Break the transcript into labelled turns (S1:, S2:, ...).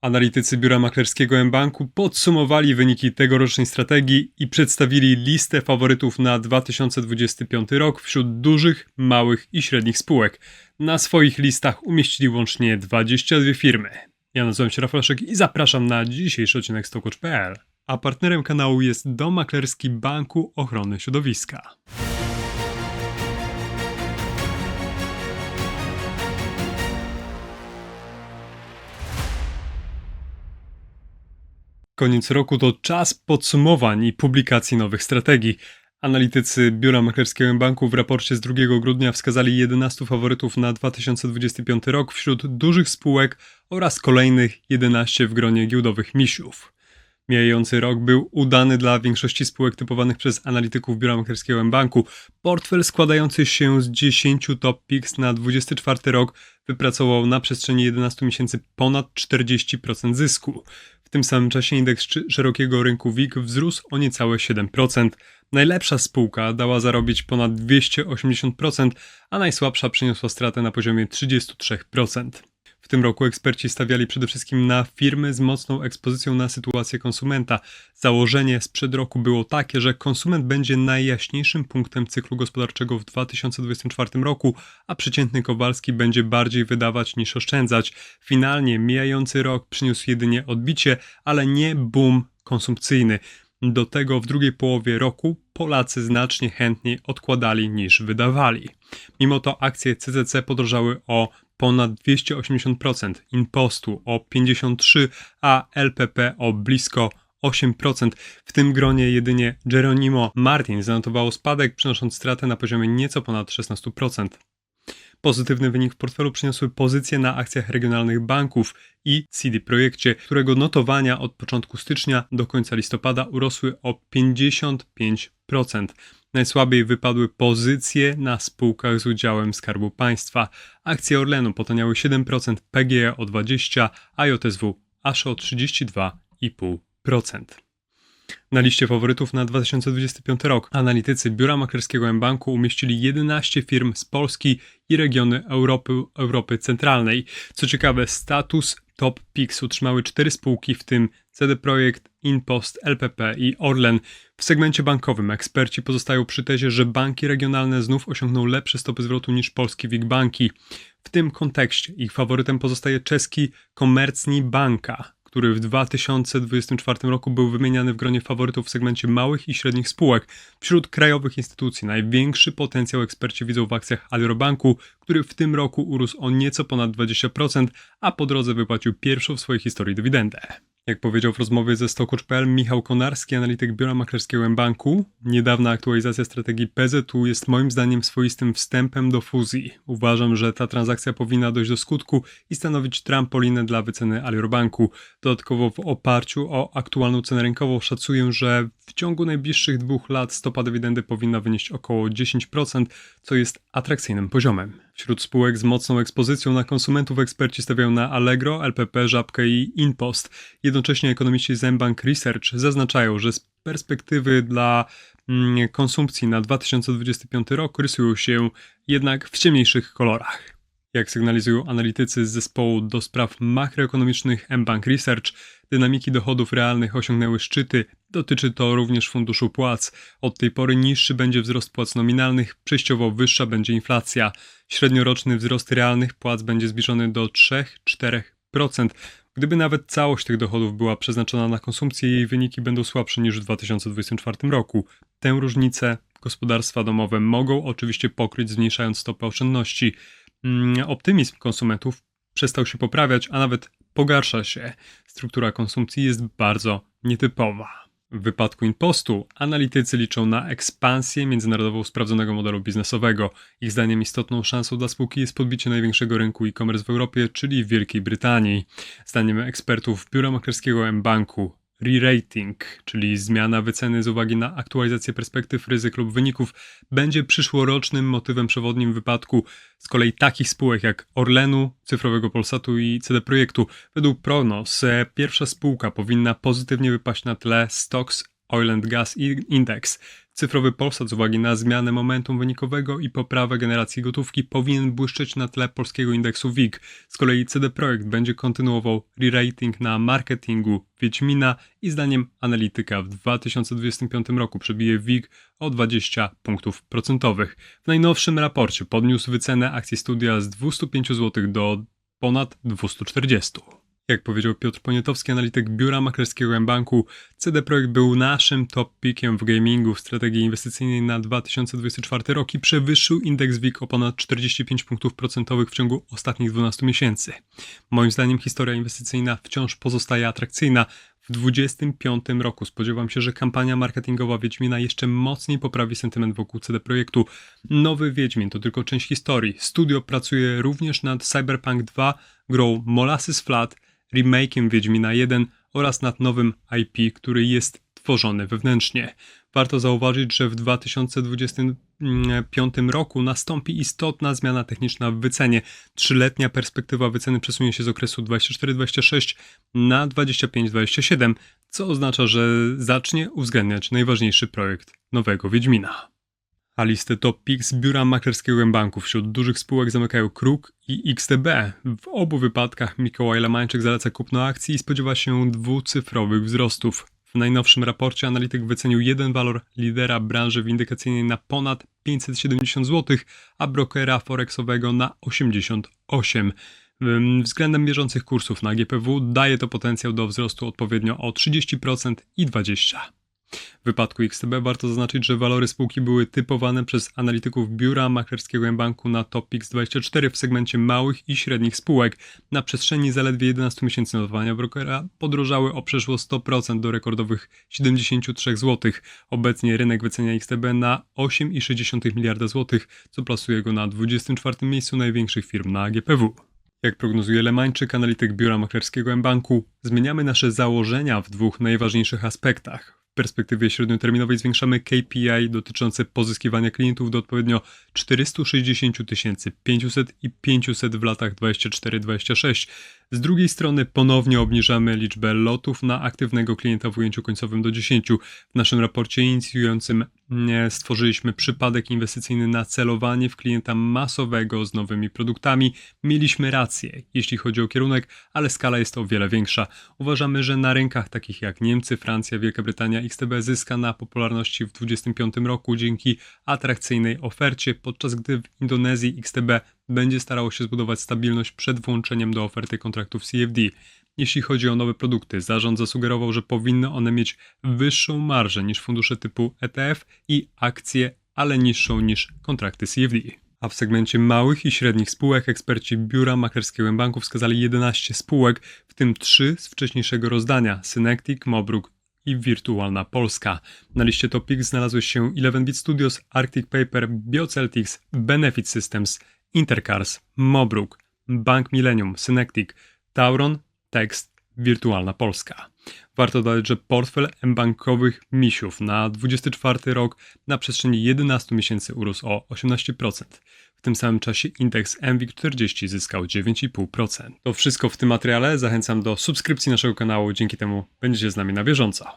S1: Analitycy Biura Maklerskiego M-Banku podsumowali wyniki tegorocznej strategii i przedstawili listę faworytów na 2025 rok wśród dużych, małych i średnich spółek. Na swoich listach umieścili łącznie 22 firmy. Ja nazywam się Rafał i zapraszam na dzisiejszy odcinek Stokocz.pl. A partnerem kanału jest Dom Maklerski Banku Ochrony Środowiska. Koniec roku to czas podsumowań i publikacji nowych strategii. Analitycy Biura Maklerskiego Banku w raporcie z 2 grudnia wskazali 11 faworytów na 2025 rok wśród dużych spółek oraz kolejnych 11 w gronie giełdowych misiów. Mijający rok był udany dla większości spółek typowanych przez analityków Biura Maklerskiego Banku. Portfel składający się z 10 top picks na 24 rok wypracował na przestrzeni 11 miesięcy ponad 40% zysku. W tym samym czasie indeks szerokiego rynku WIG wzrósł o niecałe 7%. Najlepsza spółka dała zarobić ponad 280%, a najsłabsza przyniosła stratę na poziomie 33%. W tym roku eksperci stawiali przede wszystkim na firmy z mocną ekspozycją na sytuację konsumenta. Założenie sprzed roku było takie, że konsument będzie najjaśniejszym punktem cyklu gospodarczego w 2024 roku, a przeciętny Kowalski będzie bardziej wydawać niż oszczędzać. Finalnie mijający rok przyniósł jedynie odbicie, ale nie boom konsumpcyjny. Do tego w drugiej połowie roku Polacy znacznie chętniej odkładali niż wydawali. Mimo to akcje CCC podrożały o ponad 280%, Impostu o 53%, a LPP o blisko 8%. W tym gronie jedynie Geronimo Martin zanotowało spadek, przynosząc stratę na poziomie nieco ponad 16%. Pozytywny wynik w portfelu przyniosły pozycje na akcjach regionalnych banków i CD Projekcie, którego notowania od początku stycznia do końca listopada urosły o 55%. Najsłabiej wypadły pozycje na spółkach z udziałem Skarbu Państwa. Akcje Orlenu potaniały 7%, PGE o 20%, a JSW aż o 32,5%. Na liście faworytów na 2025 rok analitycy Biura Maklerskiego M-Banku umieścili 11 firm z Polski i regiony Europy, Europy Centralnej. Co ciekawe, status Top Picks utrzymały cztery spółki, w tym CD Projekt, Inpost, LPP i Orlen. W segmencie bankowym eksperci pozostają przy tezie, że banki regionalne znów osiągną lepsze stopy zwrotu niż polskie WIG banki. W tym kontekście ich faworytem pozostaje czeski Komercni Banka, który w 2024 roku był wymieniany w gronie faworytów w segmencie małych i średnich spółek. Wśród krajowych instytucji największy potencjał eksperci widzą w akcjach Aliorbanku, który w tym roku urósł o nieco ponad 20%, a po drodze wypłacił pierwszą w swojej historii dywidendę. Jak powiedział w rozmowie ze Stokocz.pl Michał Konarski, analityk biura maklerskiego M-Banku, niedawna aktualizacja strategii PZU jest moim zdaniem swoistym wstępem do fuzji. Uważam, że ta transakcja powinna dojść do skutku i stanowić trampolinę dla wyceny Aliorbanku. Dodatkowo w oparciu o aktualną cenę rynkową szacuję, że w ciągu najbliższych dwóch lat stopa dywidendy powinna wynieść około 10%, co jest atrakcyjnym poziomem. Wśród spółek z mocną ekspozycją na konsumentów eksperci stawiają na Allegro, LPP, Żabkę i Inpost. Jednocześnie ekonomiści Zembank Research zaznaczają, że z perspektywy dla mm, konsumpcji na 2025 rok rysują się jednak w ciemniejszych kolorach. Jak sygnalizują analitycy z zespołu do spraw makroekonomicznych mBank Research, dynamiki dochodów realnych osiągnęły szczyty. Dotyczy to również funduszu płac. Od tej pory niższy będzie wzrost płac nominalnych, przejściowo wyższa będzie inflacja. Średnioroczny wzrost realnych płac będzie zbliżony do 3-4%. Gdyby nawet całość tych dochodów była przeznaczona na konsumpcję, jej wyniki będą słabsze niż w 2024 roku. Tę różnicę gospodarstwa domowe mogą oczywiście pokryć, zmniejszając stopę oszczędności. Mm, optymizm konsumentów przestał się poprawiać, a nawet pogarsza się. Struktura konsumpcji jest bardzo nietypowa. W wypadku impostu analitycy liczą na ekspansję międzynarodową sprawdzonego modelu biznesowego. Ich zdaniem istotną szansą dla spółki jest podbicie największego rynku e-commerce w Europie, czyli w Wielkiej Brytanii. Zdaniem ekspertów Biura Maklerskiego M-Banku re-rating, czyli zmiana wyceny z uwagi na aktualizację perspektyw ryzyk lub wyników, będzie przyszłorocznym motywem przewodnim w wypadku z kolei takich spółek jak Orlenu, Cyfrowego Polsatu i CD Projektu. Według prognoz pierwsza spółka powinna pozytywnie wypaść na tle Stocks Oil and Gas Index. Cyfrowy Polsat z uwagi na zmianę momentum wynikowego i poprawę generacji gotówki powinien błyszczeć na tle polskiego indeksu WIG. Z kolei CD Projekt będzie kontynuował re-rating na marketingu Wiedźmina i zdaniem analityka w 2025 roku przebije WIG o 20 punktów procentowych. W najnowszym raporcie podniósł wycenę akcji studia z 205 zł do ponad 240. Jak powiedział Piotr Poniatowski, analityk biura maklerskiego Banku, CD Projekt był naszym top pickiem w gamingu w strategii inwestycyjnej na 2024 rok i przewyższył indeks WIG o ponad 45 punktów procentowych w ciągu ostatnich 12 miesięcy. Moim zdaniem historia inwestycyjna wciąż pozostaje atrakcyjna. W 2025 roku spodziewam się, że kampania marketingowa Wiedźmina jeszcze mocniej poprawi sentyment wokół CD Projektu. Nowy Wiedźmin to tylko część historii. Studio pracuje również nad Cyberpunk 2, grą Molasses Flat, remake'iem Wiedźmina 1 oraz nad nowym IP, który jest tworzony wewnętrznie. Warto zauważyć, że w 2025 roku nastąpi istotna zmiana techniczna w wycenie. Trzyletnia perspektywa wyceny przesunie się z okresu 24-26 na 25-27, co oznacza, że zacznie uwzględniać najważniejszy projekt nowego Wiedźmina. A listę top picks biura maklerskiego banku wśród dużych spółek zamykają Kruk i XTB. W obu wypadkach Mikołaj Lamańczyk zaleca kupno akcji i spodziewa się dwucyfrowych wzrostów. W najnowszym raporcie analityk wycenił jeden walor lidera branży windykacyjnej na ponad 570 zł, a brokera forexowego na 88. Względem bieżących kursów na GPW daje to potencjał do wzrostu odpowiednio o 30% i 20%. W wypadku XTB warto zaznaczyć, że walory spółki były typowane przez analityków biura maklerskiego banku na TopX24 w segmencie małych i średnich spółek. Na przestrzeni zaledwie 11 miesięcy notowania brokera podrożały o przeszło 100% do rekordowych 73 zł. Obecnie rynek wycenia XTB na 8,6 miliarda złotych, co plasuje go na 24 miejscu największych firm na GPW. Jak prognozuje Lemańczyk, analityk biura maklerskiego banku, zmieniamy nasze założenia w dwóch najważniejszych aspektach perspektywie średnioterminowej zwiększamy KPI dotyczące pozyskiwania klientów do odpowiednio 460 500 i 500 w latach 24-26. Z drugiej strony ponownie obniżamy liczbę lotów na aktywnego klienta w ujęciu końcowym do 10. W naszym raporcie inicjującym stworzyliśmy przypadek inwestycyjny na celowanie w klienta masowego z nowymi produktami. Mieliśmy rację, jeśli chodzi o kierunek, ale skala jest o wiele większa. Uważamy, że na rynkach takich jak Niemcy, Francja, Wielka Brytania XTB zyska na popularności w 2025 roku dzięki atrakcyjnej ofercie, podczas gdy w Indonezji XTB będzie starało się zbudować stabilność przed włączeniem do oferty kontraktów CFD. Jeśli chodzi o nowe produkty, zarząd zasugerował, że powinny one mieć wyższą marżę niż fundusze typu ETF i akcje, ale niższą niż kontrakty CFD. A w segmencie małych i średnich spółek eksperci biura maklerskiego banku wskazali 11 spółek, w tym 3 z wcześniejszego rozdania: Synectic, Mobruk i Wirtualna Polska. Na liście Topix znalazły się 11bit Studios, Arctic Paper, BioCeltics, Benefit Systems, Intercars, Mobruk, Bank Millennium, Synectic, Tauron, Text, Wirtualna Polska. Warto dodać, że portfel bankowych misiów na 24 rok na przestrzeni 11 miesięcy urósł o 18%. W tym samym czasie indeks MWIG40 zyskał 9,5%. To wszystko w tym materiale. Zachęcam do subskrypcji naszego kanału, dzięki temu będziecie z nami na bieżąco.